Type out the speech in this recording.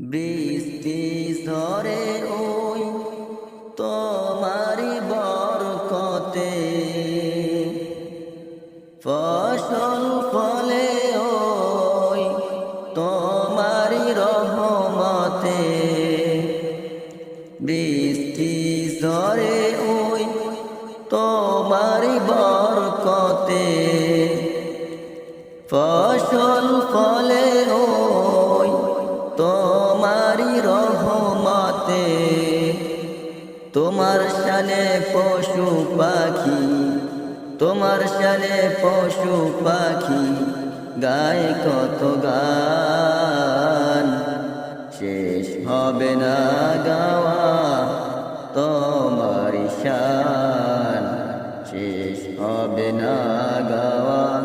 বৃষ্টি ধরে ওই তোমারি বরকতে। ফসল ফলে ওই তোমারি রহমতে। বৃষ্টি ধরে ওই তোমারি বরকতে। ফসল ফলে ওই তোমার সালে পশু পাখি, তোমার সালে পশু পাখি, গায়ে কত গান। শেষ হবে না গাওয়া তোমার শান, শেষ হবে না গাওয়া